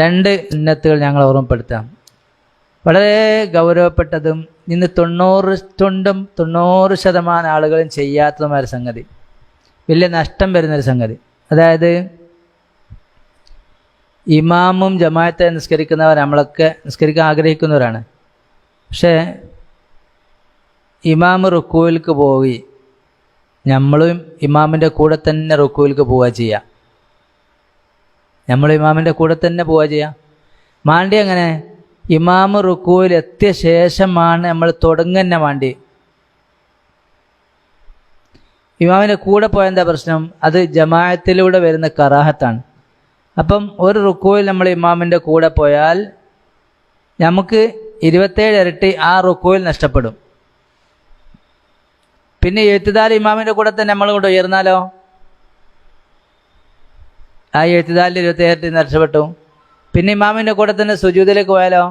രണ്ട് ഉന്നത്തുകൾ ഞങ്ങൾ ഓർമ്മപ്പെടുത്താം. വളരെ ഗൗരവപ്പെട്ടതും ഇന്ന് തൊണ്ണൂറ് തൊണ്ടും തൊണ്ണൂറ് ശതമാനം ആളുകളും ചെയ്യാത്തതുമായ സംഗതി. വലിയ നഷ്ടം വരുന്നൊരു സംഗതി. അതായത് ഇമാമും ജമാഅത്തെ നിസ്കരിക്കുന്നവർ നമ്മളൊക്കെ നിസ്കരിക്കാൻ ആഗ്രഹിക്കുന്നവരാണ്. പക്ഷേ ഇമാമ് റുക്കുവിലേക്ക് പോയി നമ്മളും ഇമാമിന്റെ കൂടെ തന്നെ റുക്കുവിലേക്ക് പോവുക ചെയ്യുക നമ്മൾ ഇമാമിന്റെ കൂടെ തന്നെ പോവുക ചെയ്യാം. മാണ്ടി അങ്ങനെ ഇമാമ് റുക്കുവിൽ എത്തിയ ശേഷമാണ് നമ്മൾ തുടങ്ങുന്ന മാണ്ടി ഇമാമിന്റെ കൂടെ പോയ എന്താ പ്രശ്നം? അത് ജമാഅത്തിലൂടെ വരുന്ന കറാഹത്താണ്. അപ്പം ഒരു റുക്കുവിൽ നമ്മൾ ഇമാമിന്റെ കൂടെ പോയാൽ നമുക്ക് ഇരുപത്തേഴ് ഇരട്ടി ആ റുക്കുവിൽ നഷ്ടപ്പെടും. പിന്നെ എഴുത്തുദാർ ഇമാമിന്റെ കൂടെ തന്നെ നമ്മൾ കൊണ്ട് ഉയർന്നാലോ? ആ എഴുത്തുദാലിൽ ഇരുപത്തേഴ് ഇരട്ടി രക്ഷപ്പെട്ടു പിന്നെ ഇമാമിന്റെ കൂടെ തന്നെ സുജൂതിലേക്ക് പോയാലോ?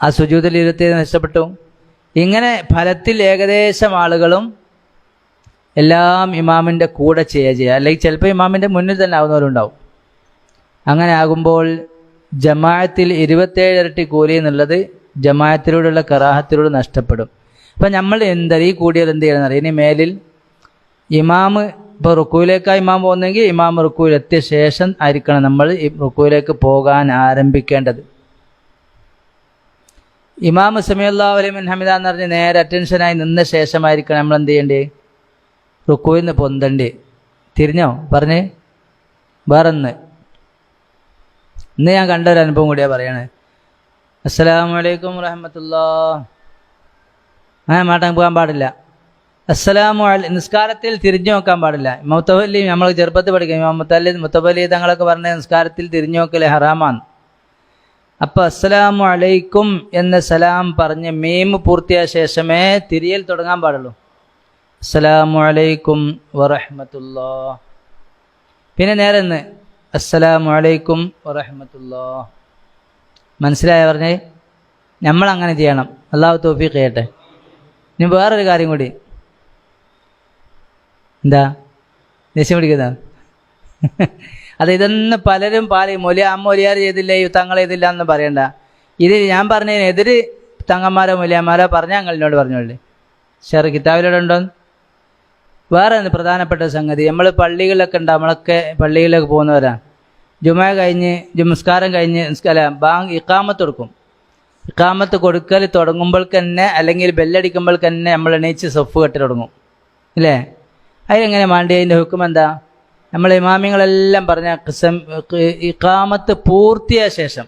ആ സുജൂതിൽ ഇരുപത്തേഴ് നഷ്ടപ്പെട്ടു ഇങ്ങനെ ഫലത്തിൽ ഏകദേശം ആളുകളും എല്ലാം ഇമാമിന്റെ കൂടെ ചെയ്യുക ചെയ്യുക. അല്ലെങ്കിൽ ചിലപ്പോൾ ഇമാമിന്റെ മുന്നിൽ തന്നെ ആവുന്നവരുണ്ടാവും. അങ്ങനെ ആകുമ്പോൾ ജമാഅത്തിൽ ഇരുപത്തേഴ് ഇരട്ടി കൂലി എന്നുള്ളത് ജമാഅത്തിലൂടെയുള്ള കറാഹത്തിലൂടെ നഷ്ടപ്പെടും. അപ്പം നമ്മൾ എന്താ ഈ കൂടിയാൽ എന്ത് ചെയ്യണമെന്നറിയാം ഇനി മേലിൽ ഇമാമ് ഇപ്പോൾ റുക്കുവിലേക്കാണ് ഇമാം പോകുന്നെങ്കിൽ ഇമാം റുക്കുവിലെത്തിയ ശേഷം ആയിരിക്കണം നമ്മൾ ഈ റുക്കുവിലേക്ക് പോകാൻ ആരംഭിക്കേണ്ടത്. ഇമാം സമയല്ലാ അലൈമൻ ഹമിദ എന്ന് പറഞ്ഞ് നേരെ അറ്റൻഷനായി നിന്ന ശേഷമായിരിക്കണം നമ്മൾ എന്ത് ചെയ്യേണ്ടേ? റുക്കുവിൽ നിന്ന് പൊന്തണ്ടേ? തിരിഞ്ഞോ? പറഞ്ഞ്? വേറൊന്ന്. ഇന്ന് ഞാൻ കണ്ട ഒരു അനുഭവം കൂടിയാ പറയണേ. അലൈക്കും വറഹമത്തുല്ലാ ആ മാട്ടാൻ പോകാൻ പാടില്ല. അസ്സലാമു അലൈ നിസ്കാരത്തിൽ തിരിഞ്ഞു നോക്കാൻ പാടില്ല. മുത്തവല്ലി നമ്മൾ ചെറുപ്പത്തിൽ പഠിക്കും. മുത്തല്ലി മുത്തവല്ലി തങ്ങളൊക്കെ പറഞ്ഞ നിസ്കാരത്തിൽ തിരിഞ്ഞു നോക്കൽ ഹറാമാണ്. അപ്പോൾ അസ്സലാമു അലൈക്കും എന്ന സലാം പറഞ്ഞ് മീം പൂർത്തിയായ ശേഷമേ തിരിയൽ തുടങ്ങാൻ പാടുള്ളൂ. അസ്സലാമു അലൈക്കും വറഹമത്തുല്ലാ പിന്നെ നേരെ ഒന്ന് അസ്സലാമു അലൈക്കും വറഹമത്തുല്ലാ മനസ്സിലായ പറഞ്ഞേ? നമ്മൾ അങ്ങനെ ചെയ്യണം. അള്ളാഹു തോഫീഖ് ചെയ്യട്ടെ. ഇനി വേറൊരു കാര്യം കൂടി. എന്താ? ദേഷ്യം പിടിക്കുന്ന? അത് ഇതൊന്ന് പലരും പാലയും മൊലിയ അമ്മ ഒലിയാർ ചെയ്തില്ല തങ്ങൾ ചെയ്തില്ല എന്ന് പറയണ്ട. ഇത് ഞാൻ പറഞ്ഞതിന് എതിര് തങ്ങന്മാരോ മൊലിയന്മാരോ പറഞ്ഞ ഞങ്ങളിനോട് പറഞ്ഞോളൂ. ഷെർ കിതാബിലൂടെ ഉണ്ടോ? വേറെ പ്രധാനപ്പെട്ട സംഗതി. നമ്മൾ പള്ളികളിലൊക്കെ ഉണ്ട്. നമ്മളൊക്കെ പള്ളികളിലൊക്കെ പോകുന്നവരാ. ജുമ കഴിഞ്ഞ് ജുമസ്കാരം കഴിഞ്ഞ് അല്ല ബാങ്ക് ഇക്കാമത്ത് കൊടുക്കും. ഇക്കാമത്ത് കൊടുക്കൽ തുടങ്ങുമ്പോൾ തന്നെ അല്ലെങ്കിൽ ബെല്ലടിക്കുമ്പോൾ തന്നെ നമ്മൾ എണീച്ച് സൊഫ് കെട്ടി തുടങ്ങും. ഇല്ലേ? അതിനെങ്ങനെ മാണ്ടി? അതിന്റെ ഹുക്കും എന്താ? നമ്മൾ ഇമാമിങ്ങളെല്ലാം പറഞ്ഞ ഖിസം ഇക്കാമത്ത് പൂർത്തിയായ ശേഷം.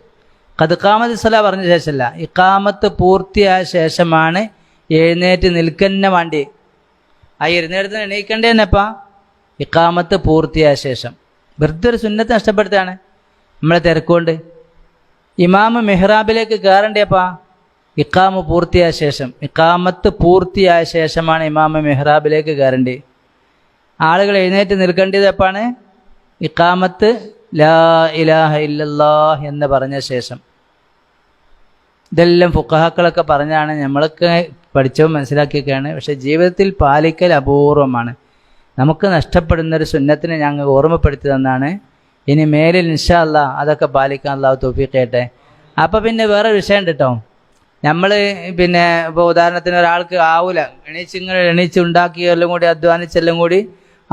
കതുക്കാമത്ത് സല പറഞ്ഞ ശേഷമല്ല. ഇക്കാമത്ത് പൂർത്തിയായ ശേഷമാണ് എഴുന്നേറ്റ് നിൽക്കുന്ന മാണ്ടി. ആ എഴുന്നേരത്തിന് എണീക്കണ്ടേന്നപ്പാ ഇക്കാമത്ത് പൂർത്തിയായ ശേഷം. വെറുതെ ഒരു സുന്നത്ത് നഷ്ടപ്പെടുത്താണ്. നമ്മളെ തിരക്കുകൊണ്ട്. ഇമാമ് മെഹ്റാബിലേക്ക് കയറണ്ടേപ്പാ ഇക്കാമ് പൂർത്തിയായ ശേഷം. ഇക്കാമത്ത് പൂർത്തിയായ ശേഷമാണ് ഇമാമ് മെഹ്റാബിലേക്ക് കയറേണ്ടത് ആളുകൾ എഴുന്നേറ്റ് നിൽക്കേണ്ടത് എപ്പാണ്? ഇക്കാമത്ത് ലാ ഇലാഹ ഇല്ലല്ലാഹ് എന്ന് പറഞ്ഞ ശേഷം. ഇതെല്ലാം ഫുക്കഹാക്കളൊക്കെ പറഞ്ഞാണ് നമ്മളൊക്കെ പഠിച്ചോ മനസ്സിലാക്കിയൊക്കെയാണ്. പക്ഷെ ജീവിതത്തിൽ പാലിക്കൽ അപൂർവമാണ്. നമുക്ക് നഷ്ടപ്പെടുന്ന ഒരു സുന്നത്തിനെ ഞങ്ങൾ ഓർമ്മപ്പെടുത്തി തന്നാണ് ഇനി മേലിൽ ഇൻഷാ അല്ല അതൊക്കെ പാലിക്കാൻ അല്ലാഹു തോഫീക്ക് അപ്പം പിന്നെ വേറെ വിഷയം കേട്ടോ നമ്മൾ പിന്നെ ഇപ്പോൾ ഉദാഹരണത്തിന് ഒരാൾക്ക് ആവൂല. എണീച്ചിങ്ങനെ എണീച്ച് ഉണ്ടാക്കിയെല്ലാം കൂടി അധ്വാനിച്ചെല്ലാം കൂടി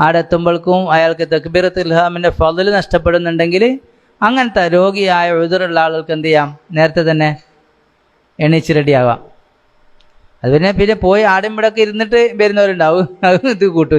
അവിടെ എത്തുമ്പോഴേക്കും അയാൾക്ക് തക്ബീറത്ത് ഇൽഹാമിന്റെ ഫതിൽ നഷ്ടപ്പെടുന്നുണ്ടെങ്കിൽ അങ്ങനത്തെ രോഗിയായ ഉഴുതറുള്ള ആളുകൾക്ക് എന്ത് ചെയ്യാം? നേരത്തെ തന്നെ എണീച്ച് റെഡിയാവാം. അത് പിന്നെ പിന്നെ പോയി ആടും ഇവിടെയൊക്കെ ഇരുന്നിട്ട് വരുന്നവരുണ്ടാവും. അത് ഇത് കൂട്ടൂല.